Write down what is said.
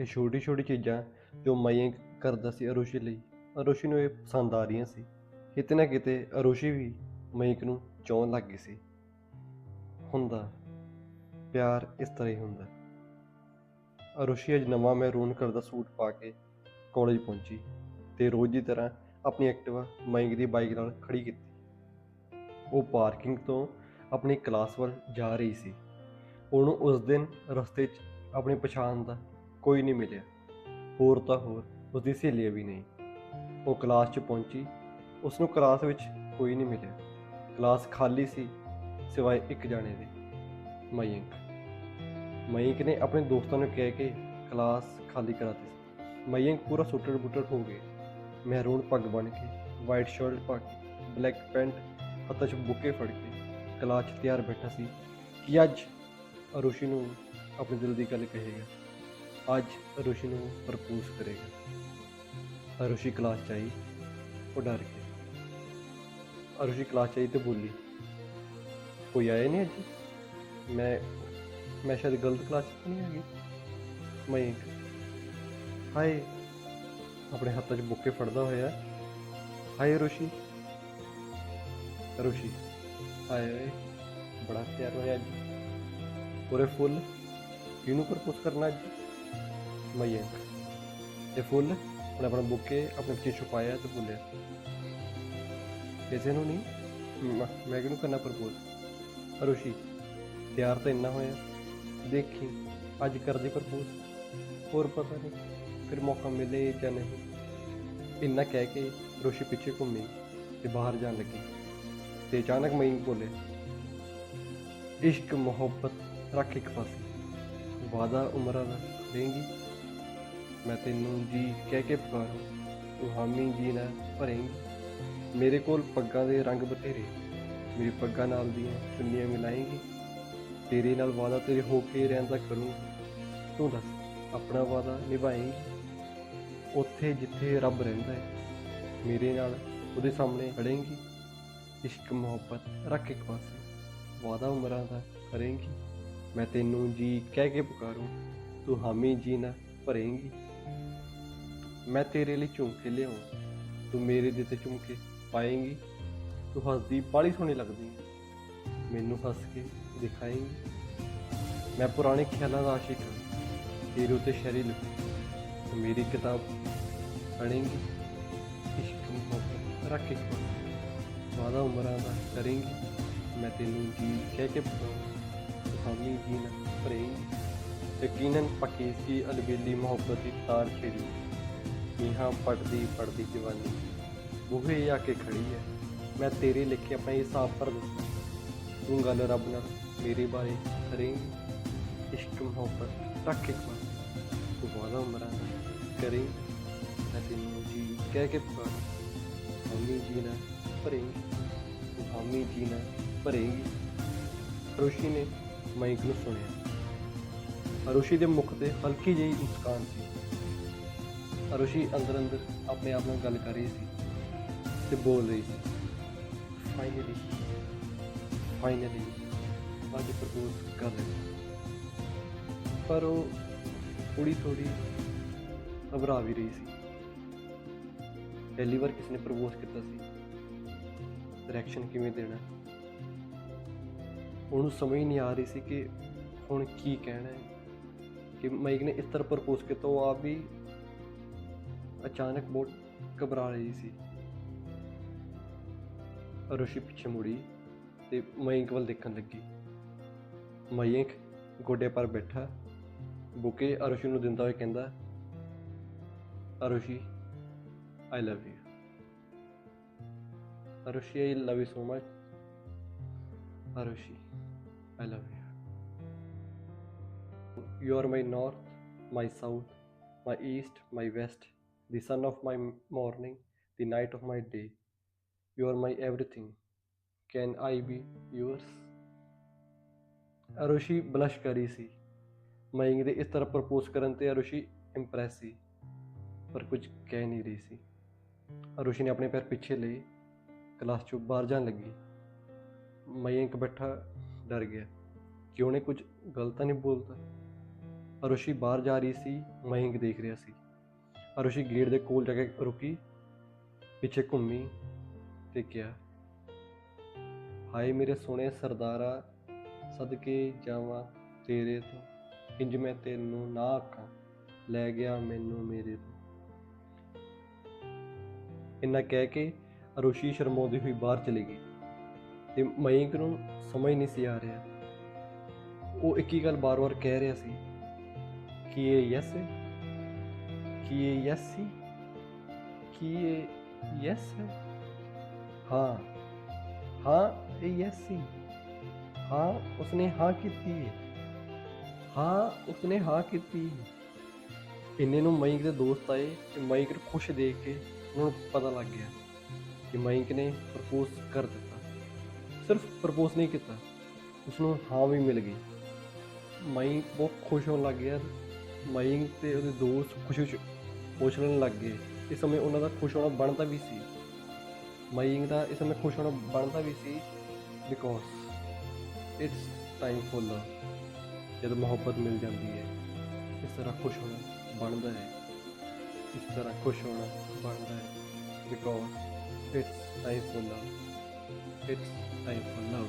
ਇਹ ਛੋਟੀ ਛੋਟੀ ਚੀਜ਼ਾਂ ਜੋ ਮਯੰਕ ਕਰਦਾ ਸੀ ਅਰੁਸ਼ੀ ਲਈ। ਅਰੁਸ਼ੀ ਨੂੰ ਇਹ ਪਸੰਦ ਆ ਰਹੀਆਂ ਸੀ। ਕਿਤੇ ਨਾ ਕਿਤੇ ਅਰੁਸ਼ੀ ਵੀ ਮਯੰਕ ਨੂੰ ਚਾਹੁਣ ਲੱਗ ਗਈ ਸੀ। ਹੁੰਦਾ, ਪਿਆਰ ਇਸ ਤਰ੍ਹਾਂ ਹੀ ਹੁੰਦਾ। ਅਰੁਸ਼ੀ ਅੱਜ ਨਵਾਂ ਮੈਰੂਨ ਕਲਰ ਦਾ ਸੂਟ ਪਾ ਕੇ ਕਾਲਜ ਪਹੁੰਚੀ ਤੇ ਰੋਜ਼ ਦੀ ਤਰ੍ਹਾਂ ਆਪਣੀ ਐਕਟਿਵਾ ਮਯੰਕ ਦੀ ਬਾਈਕ ਨਾਲ ਖੜੀ ਕੀਤੀ। ਉਹ ਪਾਰਕਿੰਗ ਤੋਂ ਆਪਣੀ ਕਲਾਸ ਵੱਲ ਜਾ ਰਹੀ ਸੀ। ਉਹਨੂੰ ਉਸ ਦਿਨ ਰਸਤੇ 'ਚ ਆਪਣੀ ਪਛਾਣ ਦਾ ਕੋਈ ਨਹੀਂ ਮਿਲਿਆ। ਹੋਰ ਤਾਂ ਹੋਰ, ਉਸਦੀ ਸਹੇਲੀ ਵੀ ਨਹੀਂ। ਉਹ ਕਲਾਸ 'ਚ ਪਹੁੰਚੀ ਉਸ ਨੂੰ ਕਲਾਸ ਵਿੱਚ ਕੋਈ ਨਹੀਂ ਮਿਲਿਆ। ਕਲਾਸ ਖਾਲੀ ਸੀ, ਸਿਵਾਏ ਇੱਕ ਜਾਣੇ ਦੇ, ਮਯੰਕ। ਮਯੰਕ ਨੇ ਆਪਣੇ ਦੋਸਤਾਂ ਨੂੰ ਕਹਿ ਕੇ ਕਲਾਸ ਖਾਲੀ ਕਰਾਤੀ ਸੀ। ਮਯੰਕ ਪੂਰਾ ਸੁੱਟੜ ਬੁੱਟੜ ਹੋ ਗਿਆ। ਮਹਿਰੂਨ ਪੱਗ ਬਣ ਕੇ ਵਾਈਟ ਸ਼ਰਟ ਪਾ ਕੇ ਬਲੈਕ ਪੈਂਟ ਹੱਥਾਂ 'ਚ ਬੁੱਕੇ ਫੜ ਕੇ ਕਲਾਸ 'ਚ ਤਿਆਰ ਬੈਠਾ ਸੀ ਕਿ ਅੱਜ ਅਰੁਸ਼ੀ ਨੂੰ ਆਪਣੇ ਦਿਲ ਦੀ ਗੱਲ ਕਹੇਗਾ। ਅੱਜ ਰੁਸ਼ੀ ਨੂੰ ਪ੍ਰਪੋਜ਼ ਕਰੇਗਾ। ਅਰੁਸ਼ੀ ਕਲਾਸ 'ਚ ਆਈ, ਉਹ ਡਰ ਕੇ ਅਰੁਸ਼ੀ ਕਲਾਸ 'ਚ ਆਈ ਤੇ ਬੋਲੀ, ਕੋਈ ਆਇਆ ਨਹੀਂ ਅੱਜ? ਮੈਂ ਮੈਂ ਸ਼ਾਇਦ ਗਲਤ ਕਲਾਸ 'ਚ ਨਹੀਂ ਹੈਗੀ ਮੈਂ ਹਾਏ, ਆਪਣੇ ਹੱਥਾਂ 'ਚ ਬੁੱਕੇ ਫੜਦਾ ਹੋਇਆ। ਹਾਏ ਰੋਸ਼ੀ। ਰੋਸ਼ੀ, ਹਾਏ ਓਏ ਬੜਾ ਪਿਆਰ ਹੋਇਆ ਅੱਜ। ਪੂਰੇ ਫੁੱਲ, ਕਿਹਨੂੰ ਪ੍ਰਪੋਜ਼ ਕਰਨਾ ਅੱਜ? ਮਯੰਕ ਤੇ ਫੁੱਲ ਉਹਨੇ ਆਪਣਾ ਬੁੱਕੇ ਆਪਣੇ ਪਿੱਛੇ ਛੁਪਾਇਆ ਤੇ ਬੋਲਿਆ ਕਿਸੇ ਨੂੰ ਨਹੀਂ, ਮ- ਮੈਂ ਕਿਹਨੂੰ ਕਰਨਾ ਪ੍ਰਪੋਜ਼ ਰੋਸ਼ੀ ਤਿਆਰ ਤਾਂ ਇੰਨਾ ਹੋਇਆ। ਦੇਖੀ, ਅੱਜ ਕਰਦੇ ਪ੍ਰਪੋਜ਼ ਹੋਰ ਪਤਾ ਨਹੀਂ, ਫਿਰ ਮੌਕਾ ਮਿਲੇ ਜਾਂ ਨਹੀਂ। ਇੰਨਾ ਕਹਿ ਕੇ ਰੋਸ਼ੀ ਪਿੱਛੇ ਘੁੰਮੀ ਤੇ ਬਾਹਰ ਜਾਣ ਲੱਗੀ। ਤੇ ਅਚਾਨਕ ਮੈਂ ਬੋਲੇ ਇਸ਼ਕ ਮੁਹੱਬਤ ਰੱਖ ਇੱਕ ਪਾਸੇ। ਵਾਦਾ ਉਮਰਾਂ ਦਾ ਦੇਂਗੀ। ਮੈਂ ਤੈਨੂੰ ਜੀ ਕਹਿ ਕੇ ਪੁਕਾਰਾਂ। ਤੂੰ ਹਾਮੀ ਜੀ ਨਾ ਭਰੇਂਗੀ। ਮੇਰੇ ਕੋਲ ਪੱਗਾਂ ਦੇ ਰੰਗ ਬਥੇਰੇ ਮੇਰੀ ਪੱਗਾਂ ਨਾਲ ਦੀਆਂ ਚੁੰਨੀਆਂ ਮਿਲਾਏਂਗੀ ਤੇਰੇ ਨਾਲ ਵਾਦਾ ਤੇਰੇ ਹੋ ਕੇ ਰਹਿੰਦਾ ਕਰੂੰ ਤੂੰ ਦੱਸ, ਆਪਣਾ ਵਾਦਾ ਨਿਭਾਏਂਗੀ? ਉੱਥੇ ਜਿੱਥੇ ਰੱਬ ਰਹਿੰਦਾ ਹੈ, ਮੇਰੇ ਨਾਲ ਉਹਦੇ ਸਾਹਮਣੇ ਖੜੇਂਗੀ। ਇਸ਼ਕ, ਮੁਹੱਬਤ ਰੱਖ ਇੱਕ ਪਾਸੇ। ਵਾਦਾ ਉਮਰਾਂ ਦਾ ਕਰੇਂਗੀ। ਮੈਂ ਤੈਨੂੰ ਜੀ ਕਹਿ ਕੇ ਪੁਕਾਰੂੰ। ਤੂੰ ਹਾਮੀ ਜੀ ਨਾ ਭਰੇਂਗੀ। ਮੈਂ ਤੇਰੇ ਲਈ ਝੁਮਕੇ ਲਿਆਉਂ ਤੂੰ ਮੇਰੇ ਦੇ ਦਿੱਤੇ ਝੁਮਕੇ ਪਾਏਂਗੀ। ਤੂੰ ਹੱਸਦੀ ਬਾਲੀ ਸੋਹਣੀ ਲੱਗਦੀ ਹੈ। ਮੈਨੂੰ ਹੱਸ ਕੇ ਦਿਖਾਏਂਗੀ। ਮੈਂ ਪੁਰਾਣੇ ਖਿਆਲਾਂ ਦਾ ਆਸ਼ਿਕ ਹਾਂ। ਤੇਰੇ ਉੱਤੇ ਸ਼ਾਇਰੀ ਲਿਖੂ ਤੂੰ ਮੇਰੀ ਕਿਤਾਬ ਪੜ੍ਹੇਂਗੀ। ਇਸ਼ਕ ਮੁਹੱਬਤ ਰੱਖ ਕੇ ਵਾਦਾ ਉਮਰਾਂ ਦਾ ਕਰੇਂਗੀ। ਮੈਂ ਤੈਨੂੰ ਜੀ ਕਹਿ ਕੇ ਪੁਕਾਰਾਂ ਤੂੰ ਹਾਮੀ ਜੀ ਨਾ ਭਰੇਂਗੀ। ਯਕੀਨਨ ਪੱਕੀ ਸੀ ਅਲਬੇਲੀ ਮੁਹੱਬਤ ਦੀ ਤਾਰ ਛੇੜੀ। ਨੀਹਾਂ ਪੜਦੀ ਪੜਦੀ ਜਵਾਨੀ। ਬੂਹੇ ਆ ਕੇ ਖੜੀ ਹੈ ਮੈਂ ਤੇਰੇ ਲਿਖੇ ਆਪਣਾ ਹਿਸਾਬ ਭਰ ਦਿੱਤਾ ਤੂੰ ਗੱਲ ਰੱਬ ਨਾਲ ਮੇਰੇ ਬਾਰੇ ਕਰੇਂਗੀ ਇਸ਼ਕ ਮੁਹੱਬਤ ਰੱਖ ਇੱਕ ਵਾਰ। ਤੂੰ ਵਾਦਾ ਉਮਰਾਂ ਕਰੇ। ਮੈਂ ਤੈਨੂੰ ਜੀ ਕਹਿ ਕੇ ਪੁਕਾਰ। ਹਾਮੀ ਜੀ ਨਾ ਭਰੇਂਗੀ ਤੂੰ ਹਾਮੀ ਜੀ ਨਾ ਭਰੇਂਗੀ ਰੋਸ਼ੀ ਨੇ ਮਾਈਕ ਨੂੰ ਸੁਣਿਆ। ਅਰੁਸ਼ੀ ਦੇ ਮੁਖ ਤੇ ਹਲਕੀ ਜਿਹੀ ਮੁਸਕਾਨ ਸੀ। ਅਰੁਸ਼ੀ ਅੰਦਰ ਅੰਦਰ ਆਪਣੇ ਆਪ ਨਾਲ ਗੱਲ ਕਰ ਰਹੀ ਸੀ ਤੇ ਬੋਲ ਰਹੀ ਸੀ ਫਾਈਨਲੀ ਫਾਈਨਲੀ ਅੱਜ ਪ੍ਰਪੋਜ਼ ਕਰ ਰਹੇ ਪਰ ਉਹ ਥੋੜੀ ਥੋੜੀ ਘਬਰਾ ਵੀ ਰਹੀ ਸੀ। ਪਹਿਲੀ ਵਾਰ ਕਿਸ ਨੇ ਪ੍ਰਪੋਜ਼ ਕੀਤਾ ਸੀ। ਰਿਐਕਸ਼ਨ ਕਿਵੇਂ ਦੇਣਾ? ਉਹਨੂੰ ਸਮਝ ਨਹੀਂ ਆ ਰਹੀ ਸੀ ਕਿ ਹੁਣ ਕੀ ਕਹਿਣਾ ਹੈ। ਕਿ ਮਾਈਕ ਨੇ ਇਸ ਤਰ੍ਹਾਂ ਪ੍ਰਪੋਜ਼ ਕੀਤਾ, ਉਹ ਆਪ ਵੀ ਅਚਾਨਕ ਬਹੁਤ ਘਬਰਾ ਰਹੀ ਸੀ। ਅਰੁਸ਼ੀ ਪਿੱਛੇ ਮੁੜੀ ਤੇ ਮਯੰਕ ਵੱਲ ਦੇਖਣ ਲੱਗੀ। ਮਯੰਕ ਗੋਡੇ ਪਰ ਬੈਠਾ ਬੁਕੇ ਅਰੁਸ਼ੀ ਨੂੰ ਦਿੰਦਾ ਹੋਇਆ ਕਹਿੰਦਾ Arushi I love you Arushi I love you so much Arushi I love you you are my north, my south my east my west the sun of my m- morning, the night of my day. You are my everything. Can I be yours? Arushi blush ਕਰੀ ਸੀ ਮਇੰਗ ਦੇ ਇਸ ਤਰ੍ਹਾਂ propose ਕਰਨ ਤੇ ਅਰੁਸ਼ੀ Impress ਸੀ ਪਰ ਕੁਝ ਕਹਿ ਨਹੀਂ ਰਹੀ ਸੀ ਅਰੁਸ਼ੀ ਨੇ ਆਪਣੇ ਪੈਰ ਪਿੱਛੇ ਲਏ ਕਲਾਸ ਚੋਂ ਬਾਹਰ ਜਾਣ ਲੱਗੀ ਮਯੰਕ ਬੈਠਾ ਡਰ ਗਿਆ ਕਿ ਉਹਨੇ ਕੁਝ ਗਲਤ ਤਾਂ ਨਹੀਂ ਬੋਲਤਾ ਅਰੁਸ਼ੀ ਬਾਹਰ ਜਾ ਰਹੀ ਸੀ ਮਹਿੰਗ ਦੇਖ ਰਿਹਾ ਸੀ ਅਰੁਸ਼ੀ ਗੇਟ ਦੇ ਕੋਲ ਜਾ ਕੇ ਰੁਕੀ, ਪਿੱਛੇ ਘੁੰਮੀ ਤੇ ਕਿਹਾ, ਹਾਏ ਮੇਰੇ ਸੋਹਣੇ ਸਰਦਾਰਾ, ਸਦਕੇ ਜਾਵਾਂ ਤੇਰੇ ਤੋਂ, ਇੰਜ ਮੈਂ ਤੈਨੂੰ ਨਾ ਆਖਾਂ, ਲੈ ਗਿਆ ਮੈਨੂੰ ਮੇਰੇ ਤੋਂ। ਇੰਨਾ ਕਹਿ ਕੇ ਅਰੁਸ਼ੀ ਸ਼ਰਮਾਉਂਦੀ ਹੋਈ ਬਾਹਰ ਚਲੀ ਗਈ ਤੇ ਮਯੰਕ ਨੂੰ ਸਮਝ ਨਹੀਂ ਸੀ ਆ ਰਿਹਾ। ਉਹ ਇੱਕ ਹੀ ਗੱਲ ਬਾਰ-ਬਾਰ ਕਹਿ ਰਿਹਾ ਸੀ ਕਿ ਇਹ ਯੈਸ ਹੈ। ਕਿ ਇਹ ਯੈਸ ਸੀ ਕਿ ਇਹ ਯੈਸ ਹੈ ਹਾਂ ਹਾਂ ਇਹ ਯੈਸ ਸੀ ਹਾਂ ਉਸਨੇ ਹਾਂ ਕੀਤੀ ਹੈ ਹਾਂ ਉਸਨੇ ਹਾਂ ਕੀਤੀ ਇੰਨੇ ਨੂੰ ਮਈਕ ਦੇ ਦੋਸਤ ਆਏ ਤੇ ਮਯੰਕ ਨੂੰ ਖੁਸ਼ ਦੇਖ ਕੇ ਉਹਨਾਂ ਨੂੰ ਪਤਾ ਲੱਗ ਗਿਆ ਕਿ ਮਯੰਕ ਨੇ ਪ੍ਰਪੋਜ਼ ਕਰ ਦਿੱਤਾ। ਸਿਰਫ ਪ੍ਰਪੋਜ਼ ਨਹੀਂ ਕੀਤਾ ਉਸ ਨੂੰ ਹਾਂ ਵੀ ਮਿਲ ਗਈ। ਮਯੰਕ ਬਹੁਤ ਖੁਸ਼ ਹੋਣ ਲੱਗ ਗਿਆ। ਮਈਕ ਤੇ ਉਹਦੇ ਦੋਸਤ ਖੁਸ਼ੀ ਉਛਲਣ ਲੱਗ ਗਏ। ਇਸ ਸਮੇਂ ਉਹਨਾਂ ਦਾ ਖੁਸ਼ ਹੋਣਾ ਬਣਦਾ ਵੀ ਸੀ। ਮਈਇੰਗ ਦਾ ਇਸ ਸਮੇਂ ਖੁਸ਼ ਹੋਣਾ ਬਣਦਾ ਵੀ ਸੀ because it's time for love ਜਦੋਂ ਮੁਹੱਬਤ ਮਿਲ ਜਾਂਦੀ ਹੈ, ਇਸ ਤਰ੍ਹਾਂ ਖੁਸ਼ ਹੋਣਾ ਬਣਦਾ ਹੈ। ਇਸ ਤਰ੍ਹਾਂ ਖੁਸ਼ ਹੋਣਾ ਬਣਦਾ ਹੈ because it's time for love it's time for love